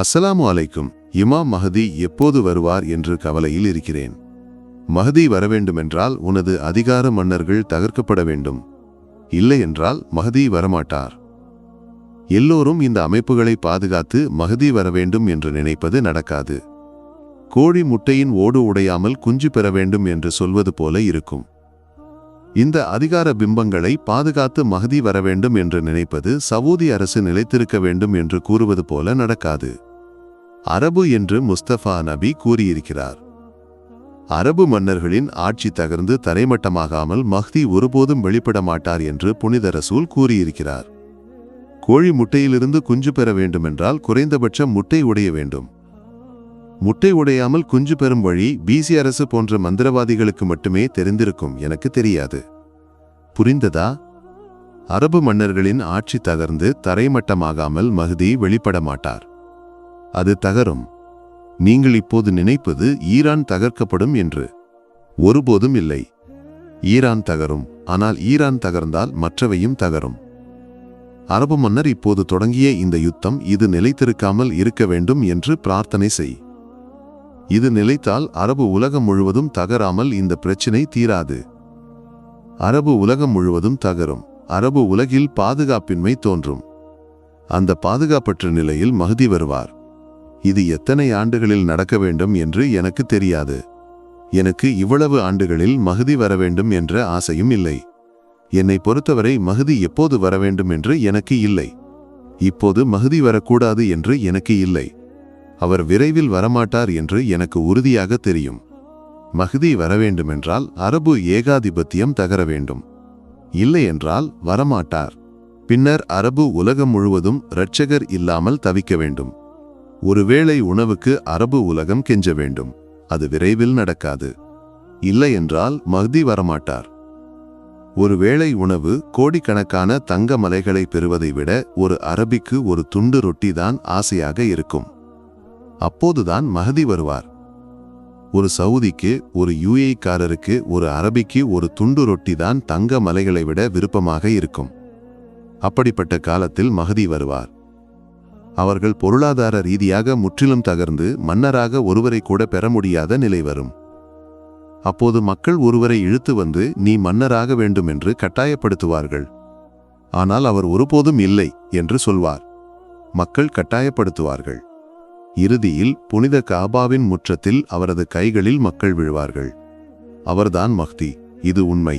அஸ்ஸலாமு அலைக்கும். இமாம் மஹதி எப்போது வருவார் என்று கவலையில் இருக்கிறேன். மஹதி வரவேண்டுமென்றால் உனது அதிகார மன்னர்கள் தகர்க்கப்பட வேண்டும். இல்லையென்றால் மஹதி வரமாட்டார். எல்லோரும் இந்த அமைப்புகளை பாதுகாத்து மஹதி வரவேண்டும் என்று நினைப்பது நடக்காது. கோழி முட்டையின் ஓடு உடையாமல் குஞ்சு பெற வேண்டும் என்று சொல்வது போல இருக்கும். இந்த அதிகார பிம்பங்களை பாதுகாத்து மகதி வர வேண்டும் என்று நினைப்பது சவூதி அரசு நிலைத்திருக்க வேண்டும் என்று கூறுவது போல நடக்காது. அரபு என்று முஸ்தபா நபி கூறியிருக்கிறார். அரபு மன்னர்களின் ஆட்சி தகர்ந்து தரைமட்டமாகாமல் மஹ்தி ஒருபோதும் வெளிப்பட மாட்டார் என்று புனித ரசூல் கூறியிருக்கிறார். கோழி முட்டையிலிருந்து குஞ்சு பெற வேண்டுமென்றால் குறைந்தபட்சம் முட்டை உடைய வேண்டும். முட்டை உடையாமல் குஞ்சு பெறும் வழி பிசி அரசு போன்ற மந்திரவாதிகளுக்கு மட்டுமே தெரிந்திருக்கும் எனக்கு தெரியாது. புரிந்ததா? அரபு மன்னர்களின் ஆட்சி தகர்ந்து தரைமட்டமாகாமல் மஹ்தி வெளிப்பட மாட்டார் அது தகரும். நீங்கள் இப்போது நினைப்பது ஈரான் தகர்க்கப்படும் என்று. ஒருபோதும் இல்லை. ஈரான் தகரும் ஆனால் ஈரான் தகர்ந்தால் மற்றவையும் தகரும். அரபு மன்னர் இப்போது தொடங்கிய இந்த யுத்தம் இது நிலைத்திருக்காமல் இருக்க வேண்டும் என்று பிரார்த்தனை செய். இது நிலைத்தால் அரபு உலகம் முழுவதும் தகராமல் இந்த பிரச்சினை தீராது. அரபு உலகம் முழுவதும் தகரும். அரபு உலகில் பாதுகாப்பின்மை தோன்றும். அந்த பாதுகாப்பற்ற நிலையில் மஹதி வருவார். இது எத்தனை ஆண்டுகளில் நடக்க வேண்டும் என்று எனக்கு தெரியாது. எனக்கு இவ்வளவு ஆண்டுகளில் மகுதி வர வேண்டும் என்ற ஆசையும் இல்லை. என்னை பொறுத்தவரை மகுதி எப்போது வர வேண்டும் என்று எனக்கு இல்லை. இப்போது மகுதி வரக்கூடாது என்று எனக்கு இல்லை. அவர் விரைவில் வரமாட்டார் என்று எனக்கு உறுதியாக தெரியும். மஹதி வரவேண்டுமென்றால் அரபு ஏகாதிபத்தியம் தகர வேண்டும். இல்லையென்றால் வரமாட்டார். பின்னர் அரபு உலகம் முழுவதும் இரட்சகர் இல்லாமல் தவிக்க வேண்டும். ஒருவேளை உணவுக்கு அரபு உலகம் கெஞ்ச வேண்டும். அது விரைவில் நடக்காது. இல்லையென்றால் மஹ்தி வரமாட்டார். ஒருவேளை உணவு கோடிக்கணக்கான தங்க மலைகளை பெறுவதை விட ஒரு அரபிக்கு ஒரு துண்டு ரொட்டி தான் ஆசையாக இருக்கும். அப்போதுதான் மஹதி வருவார். ஒரு சவுதிக்கு ஒரு யூஏக்காரருக்கு ஒரு அரபிக்கு ஒரு துண்டு ரொட்டி தான் தங்க மலைகளை விட விருப்பமாக இருக்கும். அப்படிப்பட்ட காலத்தில் மகதி வருவார். அவர்கள் பொருளாதார ரீதியாக முற்றிலும் தகர்ந்து மன்னராக ஒருவரை கூட பெற முடியாத நிலை வரும். அப்போது மக்கள் ஒருவரை இழுத்து வந்து நீ மன்னராக வேண்டும் என்று கட்டாயப்படுத்துவார்கள். ஆனால் அவர் ஒருபோதும் இல்லை என்று சொல்வார். மக்கள் கட்டாயப்படுத்துவார்கள். இறுதியில் புனித காபாவின் முற்றத்தில் அவரது கைகளில் மக்கள் விழுவார்கள். அவர்தான் மஹ்தி இது உண்மை.